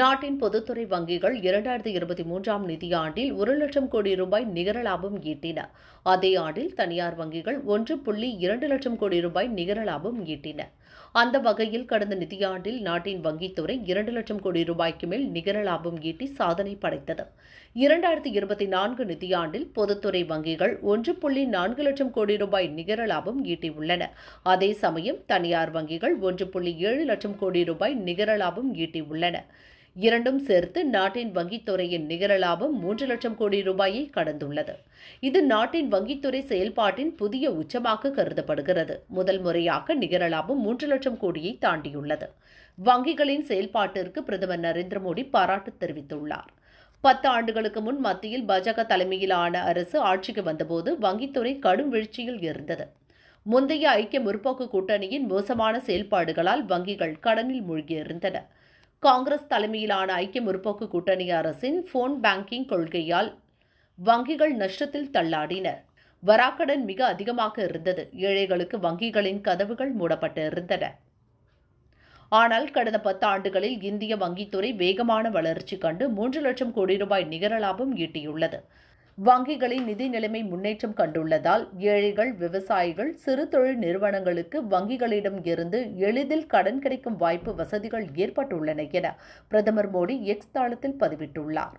நாட்டின் பொதுத்துறை வங்கிகள் இரண்டாயிரத்தி இருபத்தி மூன்றாம் நிதியாண்டில் ஒரு லட்சம் கோடி ரூபாய் நிகர லாபம் ஈட்டின. அதே ஆண்டில் தனியார் வங்கிகள் ஒன்று புள்ளி இரண்டு லட்சம் கோடி ரூபாய் நிகர லாபம் ஈட்டின. அந்த வகையில் கடந்த நிதியாண்டில் நாட்டின் வங்கித்துறை இரண்டு லட்சம் கோடி ரூபாய்க்கு மேல் நிகர லாபம் ஈட்டி சாதனை படைத்தது. இரண்டாயிரத்தி இருபத்தி நான்கு நிதியாண்டில் பொதுத்துறை வங்கிகள் ஒன்று புள்ளி நான்கு லட்சம் கோடி ரூபாய் நிகர லாபம் ஈட்டியுள்ளன. அதே சமயம் தனியார் வங்கிகள் ஒன்று புள்ளி ஏழு லட்சம் கோடி ரூபாய் நிகர லாபம் ஈட்டியுள்ளன. இரண்டும் சேர்த்து நாட்டின் வங்கித்துறையின் நிகர லாபம் மூன்று லட்சம் கோடி ரூபாயை கடந்துள்ளது. இது நாட்டின் வங்கித்துறை செயல்பாட்டின் புதிய உச்சமாக கருதப்படுகிறது. முதல் முறையாக நிகர லாபம் மூன்று லட்சம் கோடியை தாண்டியுள்ளது. வங்கிகளின் செயல்பாட்டிற்கு பிரதமர் நரேந்திர மோடி பாராட்டு தெரிவித்துள்ளார். பத்து ஆண்டுகளுக்கு முன் மத்தியில் பாஜக தலைமையிலான அரசு ஆட்சிக்கு வந்தபோது வங்கித்துறை கடும் வீழ்ச்சியில் இருந்தது. முந்தைய ஐக்கிய முற்போக்கு கூட்டணியின் மோசமான செயல்பாடுகளால் வங்கிகள் கடனில் மூழ்கியிருந்தன காங்கிரஸ் தலைமையிலான ஐக்கிய முற்போக்கு கூட்டணி அரசின் போன் பேங்கிங் கொள்கையால் வங்கிகள் நஷ்டத்தில் தள்ளாடின. வராக்கடன் மிக அதிகமாக இருந்தது. ஏழைகளுக்கு வங்கிகளின் கதவுகள் மூடப்பட்டு இருந்தன. ஆனால் கடந்த பத்து ஆண்டுகளில் இந்திய வங்கித்துறை வேகமான வளர்ச்சி கண்டு மூன்று லட்சம் கோடி ரூபாய் நிகர லாபம் ஈட்டியுள்ளது. வங்கிகளின் நிதி நிலைமை முன்னேற்றம் கண்டுள்ளதால் ஏழைகள் விவசாயிகள் சிறு தொழில் நிறுவனங்களுக்கு வங்கிகளிடம் இருந்து எளிதில் கடன் கிடைக்கும் வாய்ப்பு வசதிகள் ஏற்பட்டுள்ளன என பிரதமர் மோடி எக்ஸ் தளத்தில் பதிவிட்டுள்ளார்.